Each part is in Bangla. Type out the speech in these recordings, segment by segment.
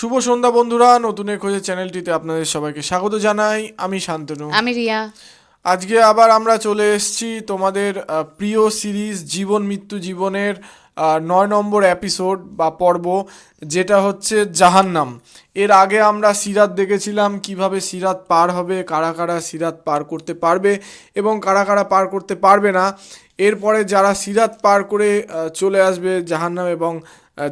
শুভ সন্ধ্যা বন্ধুরা নতুন এক খোঁজের চ্যানেলটিতে আপনাদের সবাইকে স্বাগত জানাই। আমি শান্তনু। আমি রিয়া। আজকে আবার আমরা চলে এসেছি তোমাদের প্রিয় সিরিজ জীবন মৃত্যু জীবনের নয় নম্বর এপিসোড বা পর্ব যেটা হচ্ছে জাহান্নাম। এর আগে আমরা সিরাত দেখেছিলাম কীভাবে সিরাত পার হবে কারা কারা সিরাত পার করতে পারবে এবং কারা কারা পার করতে পারবে না। এরপরে যারা সিরাত পার করে চলে আসবে জাহান্নাম এবং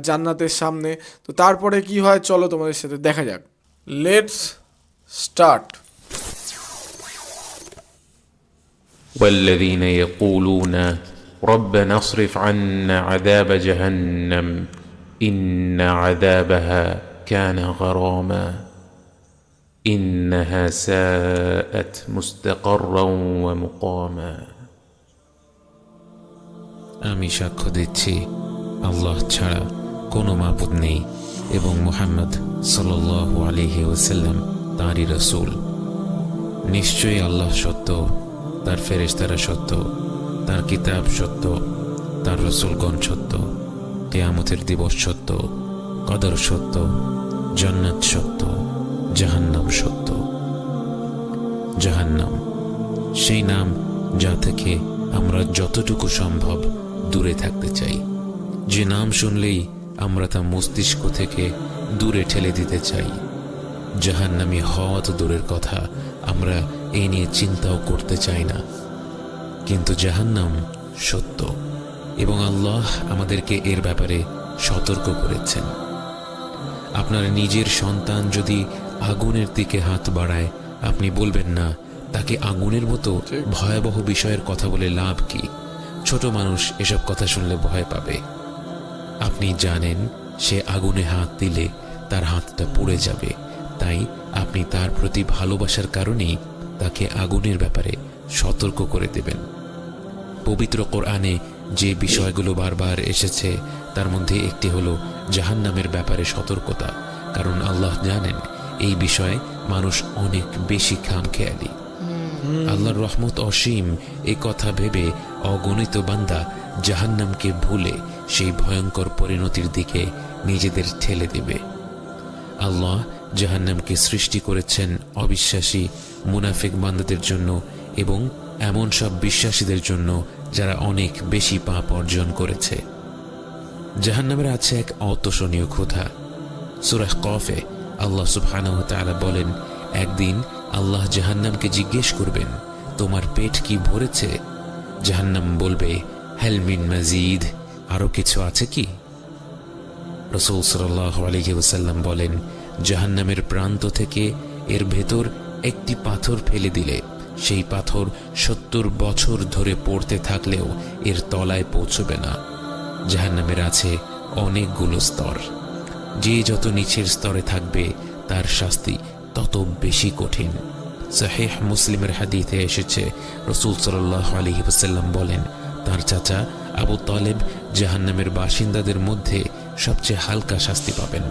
জান্নাতের সামনে তো তারপরে কি হয় চলো তোমাদের সাথে দেখা যাক লেটস স্টার্ট والذين يقولون ربنا اصرف عنا عذاب جهنم إن عذابها كان غراما إنها ساءت مستقرا ومقاما আমি সাক্ষ্য দিচ্ছি আল্লাহ ছাড়া কোনো মাবুদ নেই এবং মুহাম্মদ সাল্লাল্লাহু আলাইহি ওয়াসাল্লাম তাঁরই রসূল। নিশ্চয়ই আল্লাহ সত্য, তার ফেরেশতারা সত্য, তার কিতাব সত্য, তার রসুলগণ সত্য, কেয়ামতের দিবস সত্য, কদর সত্য, জান্নাত সত্য, জাহান্নাম সত্য। জাহান্নাম, সেই নাম যা থেকে আমরা যতটুকু সম্ভব দূরে থাকতে চাই। যে নাম শুনলেই আমরা তা মস্তিষ্ক থেকে দূরে ঠেলে দিতে চাই। জাহান্নামী হওয়া তো দূরের কথা আমরা এই নিয়ে চিন্তাও করতে চাই না। কিন্তু জাহান্নাম সত্য এবং আল্লাহ আমাদেরকে এর ব্যাপারে সতর্ক করেছেন। আপনার নিজের সন্তান যদি আগুনের দিকে হাত বাড়ায় আপনি বলবেন না তাকে আগুনের মতো ভয়াবহ বিষয়ের কথা বলে লাভ কি? ছোট মানুষ এসব কথা শুনলে ভয় পাবে। আপনি জানেন সে আগুনে হাত দিলে তার হাতটা পুড়ে যাবে। তাই আপনি তার প্রতি ভালোবাসার কারণেই তাকে আগুনের ব্যাপারে সতর্ক করে দেবেন। পবিত্র কোরআনে যে বিষয়গুলো বারবার এসেছে তার মধ্যে একটি হলো জাহান্নামের ব্যাপারে সতর্কতা কারণ আল্লাহ জানেন এই বিষয়ে মানুষ অনেক বেশি খামখেয়ালি। আল্লাহর রহমত অসীম এ কথা ভেবে অগণিত বান্দা জাহান্নামকে ভুলে সেই ভয়ঙ্কর পরিণতির দিকে নিজেদের ঠেলে দেবে। আল্লাহ জাহান্নামকে সৃষ্টি করেছেন অবিশ্বাসী মুনাফিক বান্দাদের জন্য এবং এমন সব বিশ্বাসীদের জন্য যারা অনেক বেশি পাপ অর্জন করেছে। জাহান্নামের আছে এক অতোষণীয় ক্ষুধা। সুরাহ কফে আল্লাহ সুবহানাহু তাআলা বলেন, একদিন আল্লাহ জাহান্নামকে জিজ্ঞেস করবেন, তোমার পেট কি ভরেছে? জাহান্নাম বলবে হেলমিন মাজিদ। আরও কিছু আছে কি? রসুল সাল্লাহ আলহি বলেন, জাহান্নামের প্রান্ত থেকে এর ভেতর একটি পাথর ফেলে দিলে, সেই পাথর সত্তর বছর ধরে পড়তে থাকলেও এর তলায় পৌঁছবে না। জাহান্নামের আছে অনেকগুলো স্তর। যে যত নিচের স্তরে থাকবে, তার শাস্তি তত বেশি কঠিন। সাহেহ মুসলিমের হাদিতে এসেছে, রসুল সাল্লাহ আলহি বলেন, তার চাচা আবু তালেব জাহান্নামের বাসিন্দাদের মধ্যে সবচেয়ে হালকা শাস্তি পাবেন।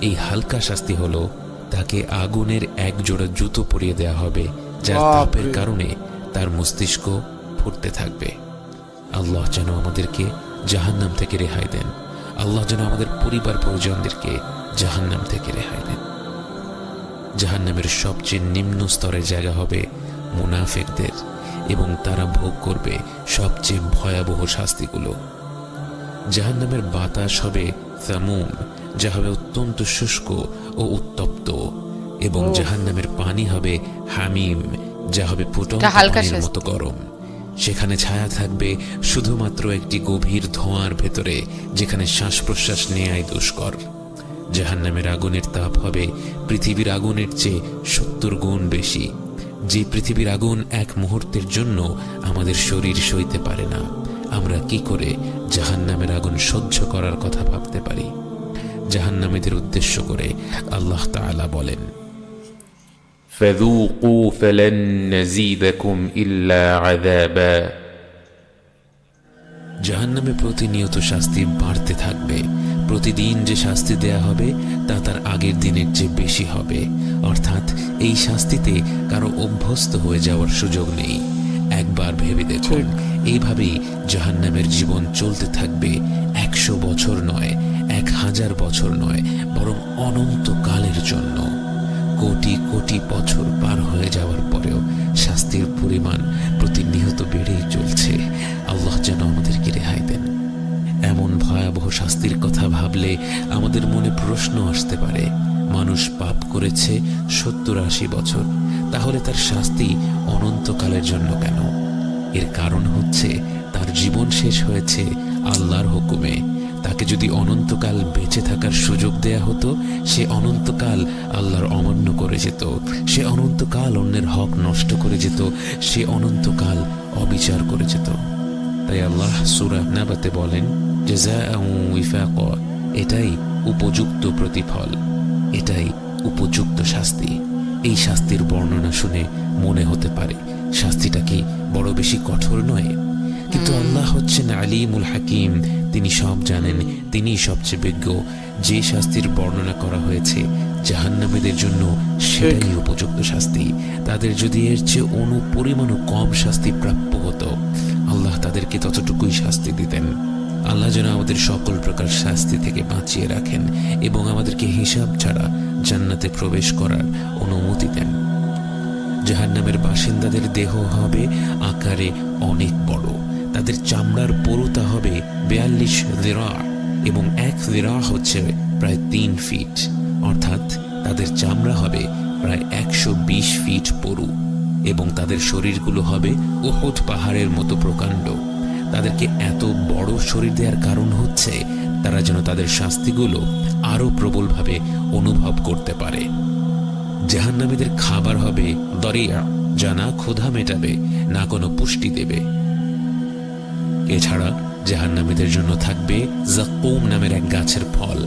এই হালকা শাস্তি হলো তাকে আগুনের এক জোড়া জুতো পরিয়ে দেয়া হবে যার তাপের কারণে তার মস্তিষ্ক ফুটতে থাকবে। আল্লাহ যেন আমাদেরকে জাহান্নাম থেকে রেহাই দেন। আল্লাহ যেন আমাদের পরিবার পরিজনদেরকে জাহান্নাম থেকে রেহাই দেন। জাহান্নামের সবচেয়ে নিম্ন স্তরের জায়গা হবে মুনাফেকদের এবং তারা ভোগ করবে সবচেয়ে ভয়াবহ শাস্তিগুলো। জাহান্নামের বাতাস হবে সামুম যা হবে অত্যন্ত শুষ্ক ও উত্তপ্ত এবং জাহান্নামের পানি হবে হামিম যা হবে ফুটন্ত পানির মতো গরম। সেখানে ছায়া থাকবে শুধুমাত্র একটি গভীর ধোঁয়ার ভেতরে যেখানে শ্বাস প্রশ্বাস নেয়াই দুষ্কর। জাহান্নামের আগুনের তাপ হবে পৃথিবীর আগুনের চেয়ে সত্তর গুণ বেশি। যে পৃথিবীর আগুন এক মুহূর্তের জন্য আমাদের শরীর সইতে পারে না। আমরা কি করে জাহান্নামের আগুন সহ্য করার কথা ভাবতে পারি জাহান্নামীদের উদ্দেশ্য করে আল্লাহ তাআলা বলেন فذوقوا فلن نزيدكم إلا عذابا জাহান্নামে প্রতিনিয়ত শাস্তি বাড়তে থাকবে প্রতিদিন যে শাস্তি দেয়া হবে তা তার আগের দিনের চেয়ে বেশি হবে অর্থাৎ এই শাস্তিতে কারো অভ্যস্ত হয়ে যাওয়ার সুযোগ নেই একবার ভেবে দেখুন। এইভাবেই জাহান্নামের জীবন চলতে থাকবে একশো বছর নয় এক হাজার বছর নয় বরং অনন্তকালের জন্য। কোটি কোটি বছর পার হয়ে যাওয়ার পরেও শাস্তির পরিমাণ প্রতিনিয়ত বেড়েই চলছে। আল্লাহ যেন আমাদেরকে রেহাই দেন। এমন ভয়াবহ শাস্তির কথা ভাবলে আমাদের মনে প্রশ্ন আসতে পারে মানুষ পাপ করেছে সত্তর আশি বছর। তাহলে তার শাস্তি অনন্তকালের জন্য কেন? এর কারণ হচ্ছে তার জীবন শেষ হয়েছে আল্লাহর হুকুমে। তাকে যদি অনন্তকাল বেঁচে থাকার সুযোগ দেয়া হতো, সে অনন্তকাল আল্লাহর অমান্য করে যেত। সে অনন্তকাল অন্যের হক নষ্ট করে যেত। সে অনন্তকাল অবিচার করে যেত। তাই আল্লাহ সুরা নাবাতে বলেন যে এটাই উপযুক্ত প্রতিফল। এটাই উপযুক্ত শাস্তি। এই শাস্তির বর্ণনা শুনে মনে হতে পারে শাস্তিটা কি বড় বেশি কঠোর নয়? কিন্তু আল্লাহ হচ্ছেন আলিমুল হাকিম। তিনি সব জানেন তিনি সবচেয়ে বিজ্ঞ। যে শাস্তির বর্ণনা করা হয়েছে জাহান্নামীদের জন্য সেটাই উপযুক্ত শাস্তি। তাদের যদি এর চেয়ে অনুপরিমাণও কম শাস্তি প্রাপ্য হতো আল্লাহ তাদেরকে ততটুকুই শাস্তি দিতেন। আল্লাহ যেন আমাদের সকল প্রকার শাস্তি থেকে বাঁচিয়ে রাখেন এবং আমাদেরকে হিসাব ছাড়া জান্নাতে প্রবেশ করার অনুমতি দেন। জাহান্নামের বাসিন্দাদের দেহ হবে আকারে অনেক বড়। তাদের চামড়ার পরুতা হবে বেয়াল্লিশ দিরা এবং এক দিরা হচ্ছে প্রায় তিন ফিট। অর্থাৎ তাদের চামড়া হবে প্রায় একশো বিশ ফিট পরু এবং তাদের শরীরগুলো হবে ওহদ পাহাড়ের মতো প্রকাণ্ড। তাদেরকে এত বড় শরীর দেওয়ার কারণ হচ্ছে তারা যেন তাদের শাস্তিগুলো আরও প্রবলভাবে অনুভব করতে পারে। জাহান্নামীদের খাবার হবে দরিয়া, যা না ক্ষুধা মেটাবে, না কোনো পুষ্টি দেবে। এছাড়া জাহান্নামীদের জন্য থাকবে জাকুম নামের এক গাছের ফল,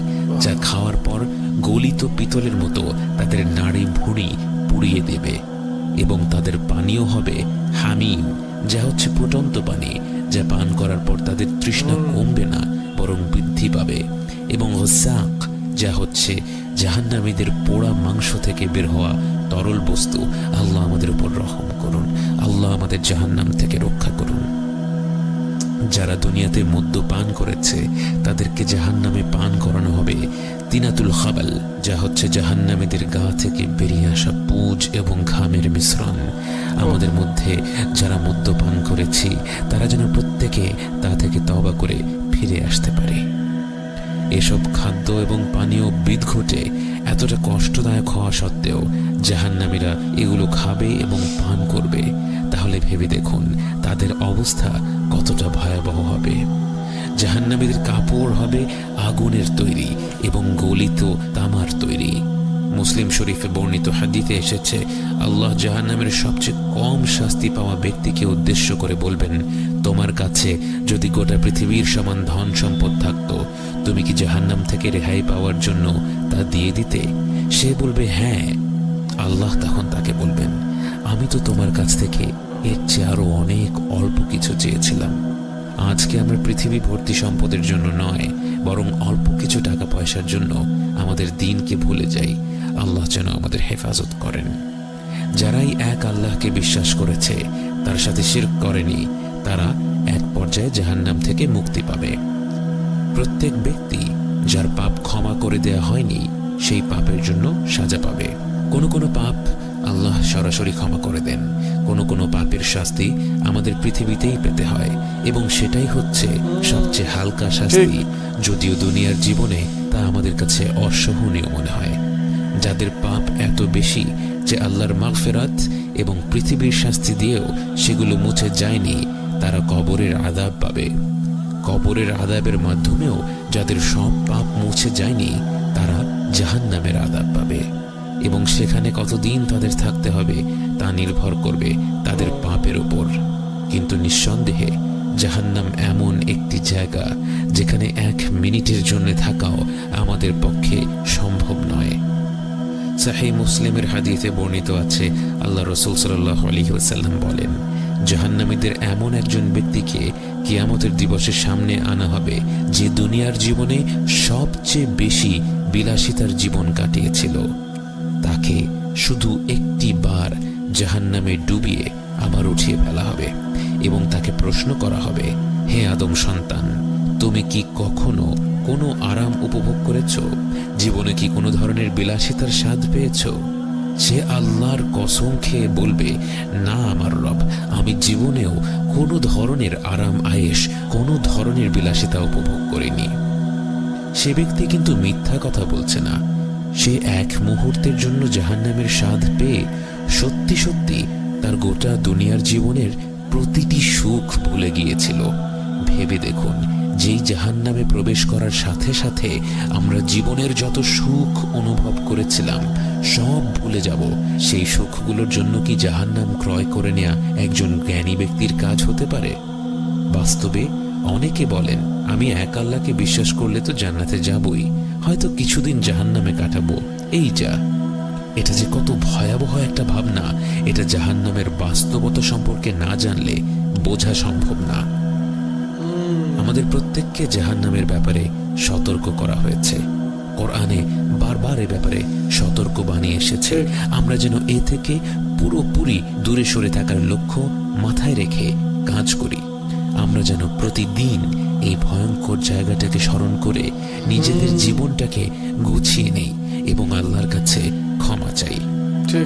যা খাওয়ার পর গলিত পিতলের মতো তাদের নাড়ি ভুঁড়ি পুড়িয়ে দেবে এবং তাদের পানীয় হবে হামিম, যা হচ্ছে ফুটন্ত পানি যা পান করার পর তাদের তৃষ্ণা কমবে না, বরং বৃদ্ধি পাবে। এবং হোসাক, যা হচ্ছে জাহান্নামীদের পোড়া মাংস থেকে বের হওয়া তরল বস্তু, আল্লাহ আমাদের উপর রহম করুন। আল্লাহ আমাদের জাহান্নাম থেকে রক্ষা করুন। যারা দুনিয়াতে মদ্য পান করেছে, তাদেরকে জাহান্নামে পান করানো হবে তিনাতুল খাবাল, যা হচ্ছে জাহান্নামীদের গা থেকে বেরিয়ে আসা পুজ এবং ঘামের মিশ্রণ। আমাদের মধ্যে যারা মদ্য পান করেছি, তারা যেন প্রত্যেকে তা থেকে তবা করে ফিরে আসতে পারে। এসব খাদ্য এবং পানীয় বিদঘটে এতটা কষ্টদায়ক হওয়া সত্ত্বেও জাহান্নামীরা এগুলো খাবে এবং পান করবে। তাহলে ভেবে দেখুন, তাদের অবস্থা কতটা ভয়াবহ হবে। জাহান্নামীদের কাপড় হবে আগুনের তৈরি এবং গলিত তামার তৈরি। মুসলিম শরীফে বর্ণিত হাদিতে এসেছে, আল্লাহ জাহান্নামের সবচেয়ে কম শাস্তি পাওয়া ব্যক্তিকে উদ্দেশ্য করে বলবেন, তোমার কাছে যদি গোটা পৃথিবীর সমান ধন সম্পদ থাকতো, তুমি কি জাহান্নাম থেকে রেহাই পাওয়ার জন্য তা দিয়ে দিতে? সে বলবে হ্যাঁ। আল্লাহ তখন তাকে বলবেন, আমি তো তোমার কাছ থেকে এর চেয়ে আরও অনেক অল্প কিছু চেয়েছিলাম। আজকে আমরা পৃথিবী ভর্তি সম্পদের জন্য নয়, বরং অল্প কিছু টাকা পয়সার জন্য আমাদের দিনকে ভুলে যাই। আল্লাহ যেন আমাদের হেফাজত করেন। যারাই এক আল্লাহকে বিশ্বাস করেছে, তার সাথে শিরক করেনি, তারা এক পর্যায়ে জাহান্নাম থেকে মুক্তি পাবে। প্রত্যেক ব্যক্তি যার পাপ ক্ষমা করে দেয়া হয়নি, সেই পাপের জন্য সাজা পাবে। কোনো কোনো পাপ আল্লাহ সরাসরি ক্ষমা করে দেন। কোনো কোনো পাপের শাস্তি আমাদের পৃথিবীতেই পেতে হয় এবং সেটাই হচ্ছে সবচেয়ে হালকা শাস্তি যদিও দুনিয়ার জীবনে তা আমাদের কাছে অসহনীয় মনে হয়। যাদের পাপ এত বেশি যে আল্লাহর মাগফেরাত এবং পৃথিবীর শাস্তি দিয়েও সেগুলো মুছে যায়নি তারা কবরের আদাব পাবে। কবরের আদাবের মাধ্যমেও যাদের সব পাপ মুছে যায়নি তারা জাহান্নামের আদাব পাবে। এবং সেখানে কতদিন তাদের থাকতে হবে তা নির্ভর করবে তাদের পাপের উপর। কিন্তু নিঃসন্দেহে জাহান্নাম এমন একটি জায়গা যেখানে এক মিনিটের জন্য থাকাও আমাদের পক্ষে সম্ভব নয়। সাহি মুসলিমের হাদিতে বর্ণিত আছে, আল্লাহ রসুল সাল্লাহ আলী ওসাল্লাম বলেন, জাহান্নামীদের এমন একজন ব্যক্তিকে কিয়ামতের দিবসের সামনে আনা হবে যে দুনিয়ার জীবনে সবচেয়ে বেশি বিলাসিতার জীবন কাটিয়েছিল। তাকে শুধু একটি বার জাহান্নামে ডুবিয়ে আবার উঠিয়ে ফেলা হবে এবং তাকে প্রশ্ন করা হবে, হে আদম সন্তান, তুমি কি কখনো কোনো আরাম উপভোগ করেছ? জীবনে কি কোনো ধরনের বিলাসিতার স্বাদ পেয়েছ? সে আল্লাহর কসম খেয়ে বলবে, না আমার রব, আমি জীবনেও কোনো ধরনের আরাম, আয়েশ, কোনো ধরনের বিলাসিতা উপভোগ করিনি। সে ব্যক্তি কিন্তু মিথ্যা কথা বলছে না। সে এক মুহূর্তের জন্য জাহান্নামের স্বাদ পেয়ে সত্যি সত্যি তার গোটা দুনিয়ার জীবনের প্রতিটি সুখ ভুলে গিয়েছিল। ভেবে দেখুন, যেই জাহান্নামে প্রবেশ করার সাথে সাথে আমরা জীবনের যত সুখ অনুভব করেছিলাম, সব ভুলে যাব। সেই সুখগুলোর জন্য কি জাহান্নাম ক্রয় করে নেয়া একজন জ্ঞানী ব্যক্তির কাজ হতে পারে? বাস্তবে অনেকে বলেন, আমি এক আল্লাহকে বিশ্বাস করলে তো জান্নাতে যাবই। হয়তো কিছুদিন জাহান্নামে কাটাবো। এই যা। এটা যে কত ভয়াবহ একটা ভাবনা। এটা জাহান্নামের বাস্তবতা সম্পর্কে না জানলে বোঝা সম্ভব না। আমাদের প্রত্যেককে জাহান্নামের ব্যাপারে সতর্ক করা হয়েছে। কোরআনে বারবার এ ব্যাপারে সতর্ক বানিয়ে এসেছে। আমরা যেন এ থেকে পুরোপুরি দূরে সরে থাকার লক্ষ্য মাথায় রেখে কাজ করি। আমরা যেন প্রতিদিন এই ভয়ঙ্কর জায়গাটাকে স্মরণ করে নিজেদের জীবনটাকে গুছিয়ে নেই এবং আল্লাহর কাছে ক্ষমা চাই।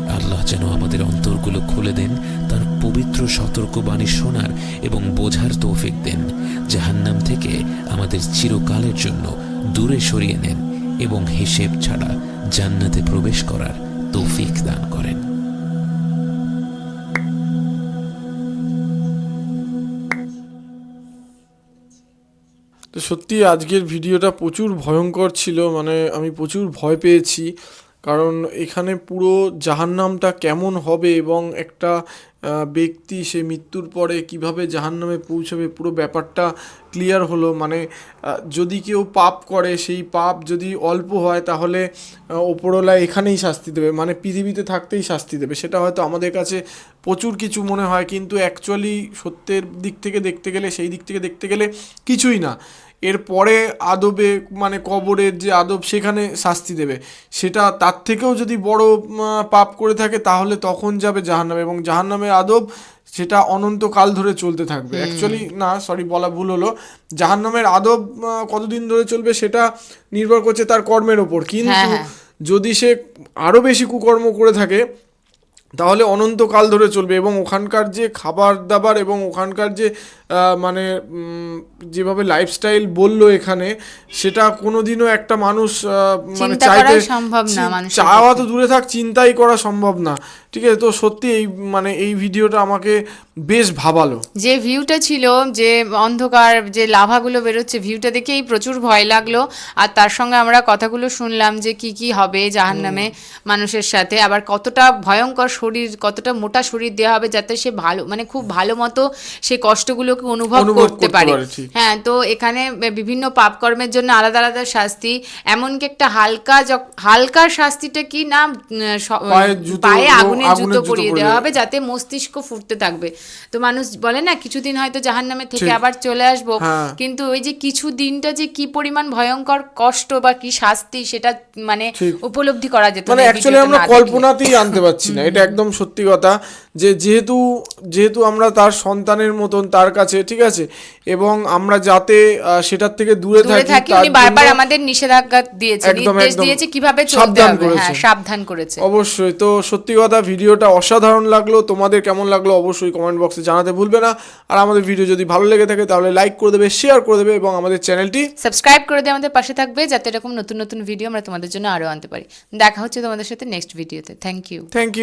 আল্লাহ যেন আমাদের অন্তরগুলো খুলে দেন তার পবিত্র সতর্কবাণী শোনার এবং বোঝার তৌফিক দেন জাহান্নাম থেকে আমাদের চিরকালের জন্য দূরে সরিয়ে নেন এবং হিসেব ছাড়া জান্নাতে প্রবেশ করার তৌফিক দান করেন। সত্যি আজকের ভিডিওটা প্রচুর ভয়ঙ্কর ছিল মানে আমি প্রচুর ভয় পেয়েছি। কারণ এখানে পুরো জাহান্নামটা কেমন হবে এবং একটা ব্যক্তি সে মৃত্যুর পরে কীভাবে জাহান্নামে পৌঁছবে, পুরো ব্যাপারটা ক্লিয়ার হলো। মানে যদি কেউ পাপ করে, সেই পাপ যদি অল্প হয়, তাহলে ওপরওয়ালা এখানেই শাস্তি দেবে মানে পৃথিবীতে থাকতেই শাস্তি দেবে। সেটা হয়তো আমাদের কাছে প্রচুর কিছু মনে হয়, কিন্তু অ্যাকচুয়ালি সত্যের দিক থেকে দেখতে গেলে, সেই দিক থেকে দেখতে গেলে কিছুই না। এরপরে আদবে মানে কবরের যে আদব সেখানে শাস্তি দেবে। সেটা তার থেকেও যদি বড় পাপ করে থাকে তাহলে তখন যাবে জাহান্নামে এবং জাহান্নামের আদব সেটা অনন্তকাল ধরে চলতে থাকবে। অ্যাকচুয়ালি না সরি বলা ভুল হলো। জাহান্নামের আদব কতদিন ধরে চলবে সেটা নির্ভর করছে তার কর্মের ওপর। কিন্তু হ্যাঁ, হ্যাঁ। যদি সে আরও বেশি কুকর্ম করে থাকে তাহলে অনন্তকাল ধরে চলবে এবং ওখানকার যে খাবার দাবার এবং ওখানকার যে মানে যেভাবে লাইফস্টাইল বলল এখানে সেটা কোনোদিনও একটা মানুষ মানে চাইতে সম্ভব না চি- চাওয়া তো দূরে থাক চিন্তাই করা সম্ভব না। ঠিক আছে? তো সত্যি এই মানে এই ভিডিওটা আমাকে বেশ ভাবালো। যে ভিউটা ছিল যে অন্ধকার যে লাভাগুলো বেরোচ্ছে ভিউটা দেখেই প্রচুর ভয় লাগল। আর তার সঙ্গে আমরা কথাগুলো শুনলাম যে কি কি হবে জাহান্নামে মানুষের সাথে। আবার কতটা ভয়ঙ্কর শরীর কতটা মোটা শরীর দেওয়া হবে যাতে সে ভালো মানে খুব ভালো মতো সে কষ্টগুলোকে অনুভব করতে পারে। হ্যাঁ তো এখানে বিভিন্ন পাপকর্মের জন্য আলাদা আলাদা শাস্তি। এমনকি একটা হালকা হালকা শাস্তিটা কি না পায়ে আগুনের জুতো পরিয়ে দেওয়া। হবে যাতে মস্তিষ্ক ফুটতে থাকবে। তো মানুষ বলে না কিছুদিন হয়তো জাহান্নামে থেকে আবার চলে আসব। হ্যাঁ। কিন্তু ওই যে কিছু দিনটা যে কি পরিমাণ ভয়ঙ্কর কষ্ট বা কি শাস্তি সেটা মানে উপলব্ধি করা যেত মানে অ্যাকচুয়ালি আমরা কল্পনাতেই আনতে পারছি না। এটা একদম সত্যি কথা যে যেহেতু যেহেতু আমরা তার সন্তানের মতন তার কাছে ঠিক আছে? এবং আমরা যাতে সেটার থেকে দূরে থাকি উনি বারবার আমাদের নিষেধাজ্ঞা দিয়েছে নির্দেশ দিয়েছে কীভাবে চলতে হবে। হ্যাঁ সাবধান করেছে। অবশ্যই। তো সত্যি কথা ভিডিওটা অসাধারণ লাগল। তোমাদের কেমন লাগল অবশ্যই কমেন্ট বক্সে জানাতে ভুলবে না। আর আমাদের ভিডিও যদি ভালো লেগে থাকে তাহলে লাইক করে দেবে শেয়ার করে দেবে এবং আমাদের চ্যানেলটি সাবস্ক্রাইব করে দিয়ে আমাদের পাশে থাকবে যাতে এরকম নতুন নতুন ভিডিও আমরা তোমাদের জন্য আরও আনতে পারি। দেখা হচ্ছে তোমাদের সাথে নেক্সট ভিডিওতে থ্যাংক ইউ থ্যাংক ইউ